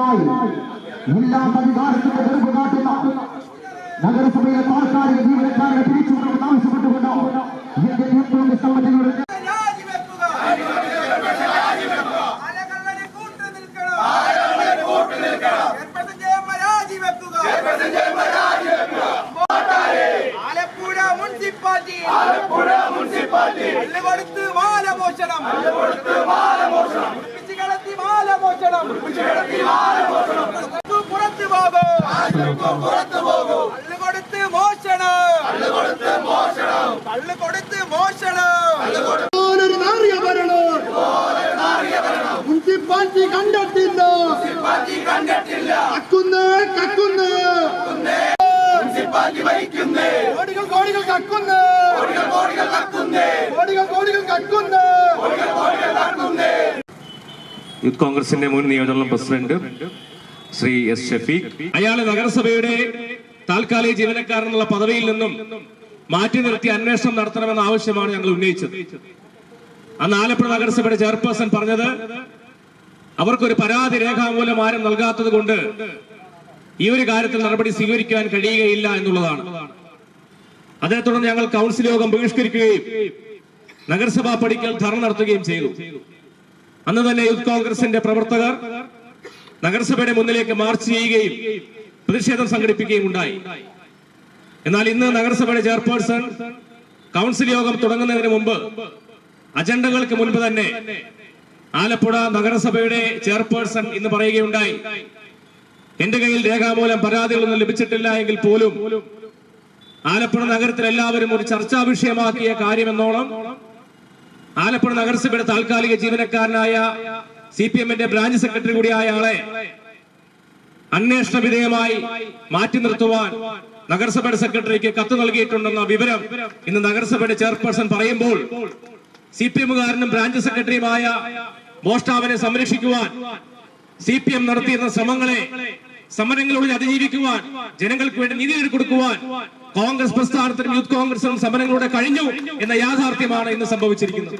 കാലമായി എല്ലാ അധികാരത്തിന്റെ വെറുപ്പ് കാട്ടുന്ന നഗരസഭയിലെ താൽക്കാലിക ജീവനക്കാരെ പിരിച്ചുവിടണമെന്ന് ആവശ്യപ്പെട്ടുകൊണ്ട് ഇന്ത്യൻ യൂത്ത് കോൺഗ്രസ് കമ്മിറ്റിയുടെ രാജിവെക്കുക. ആലക്കള്ളനെ കൂട്ടു നിൽക്കണം. ചെയർപേഴ്സൺ ജയമ്മ രാജിവെക്കുക ആലപ്പുഴ മുനിസിപ്പാലിറ്റി കള്ളുകൊടുത്ത് മാലമോഷണം ഉടുപ്പിച്ച് കിടത്തി മാലമോഷണം പുറത്തു പോകൂ യൂത്ത് കോൺഗ്രസിന്റെ മുൻ നിയോജക പ്രസിഡന്റ് ശ്രീ എസ് ഷഫീഖ്. അയാളെ നഗരസഭയുടെ താൽക്കാലിക ജീവനക്കാരനുള്ള പദവിയിൽ നിന്നും മാറ്റി നിർത്തി അന്വേഷണം നടത്തണമെന്ന ആവശ്യമാണ് ഞങ്ങൾ ഉന്നയിച്ചത്. അന്ന് ആലപ്പുഴ നഗരസഭയുടെ ചെയർപേഴ്സൺ പറഞ്ഞത് അവർക്കൊരു പരാതി രേഖാമൂലം ആരും നൽകാത്തത് കൊണ്ട് ഈ ഒരു കാര്യത്തിൽ നടപടി സ്വീകരിക്കാൻ കഴിയുകയില്ല എന്നുള്ളതാണ്. അതേ തുടർന്ന് ഞങ്ങൾ കൗൺസിൽ യോഗം ബഹിഷ്കരിക്കുകയും നഗരസഭാ പടിക്കൽ ധർണ നടത്തുകയും ചെയ്തു. അന്ന് തന്നെ യൂത്ത് കോൺഗ്രസിന്റെ പ്രവർത്തകർ നഗരസഭയുടെ മുന്നിലേക്ക് മാർച്ച് ചെയ്യുകയും പ്രതിഷേധം സംഘടിപ്പിക്കുകയും ഉണ്ടായി. എന്നാൽ ഇന്ന് നഗരസഭയുടെ ചെയർപേഴ്സൺ കൗൺസിൽ യോഗം തുടങ്ങുന്നതിന് മുമ്പ് അജണ്ടകൾക്ക് മുൻപ് തന്നെ ആലപ്പുഴ നഗരസഭയുടെ ചെയർപേഴ്സൺ ഇന്ന് പറയുകയുണ്ടായി. എന്റെ കയ്യിൽ രേഖാമൂലം പരാതികളൊന്നും ലഭിച്ചിട്ടില്ല എങ്കിൽ പോലും ആലപ്പുഴ നഗരത്തിൽ എല്ലാവരും ഒരു ചർച്ചാ വിഷയമാക്കിയ കാര്യമെന്നോണം ആലപ്പുഴ നഗരസഭയുടെ താൽക്കാലിക ജീവനക്കാരനായ സി പി എമ്മിന്റെ ബ്രാഞ്ച് സെക്രട്ടറി കൂടിയായ ആളെ അന്വേഷണ വിധേയമായി മാറ്റി നിർത്തുവാൻ നഗരസഭയുടെ സെക്രട്ടറിക്ക് കത്ത് നൽകിയിട്ടുണ്ടെന്ന വിവരം ഇന്ന് നഗരസഭയുടെ ചെയർപേഴ്സൺ പറയുമ്പോൾ സി പി എമ്മുകാരനും ബ്രാഞ്ച് സെക്രട്ടറിയുമായ മോഷ്ടാവിനെ സംരക്ഷിക്കുവാൻ സി പി എം നടത്തിയിരുന്ന ശ്രമങ്ങളെ സമരങ്ങളിലൂടെ അതിജീവിക്കുവാൻ ജനങ്ങൾക്ക് വേണ്ടി നീതി കൊടുക്കുവാൻ കോൺഗ്രസ് പ്രസ്ഥാനത്തിനും യൂത്ത് കോൺഗ്രസിനും സമരങ്ങളിലൂടെ കഴിഞ്ഞു എന്ന യാഥാർത്ഥ്യമാണ് ഇന്ന് സംഭവിച്ചിരിക്കുന്നത്.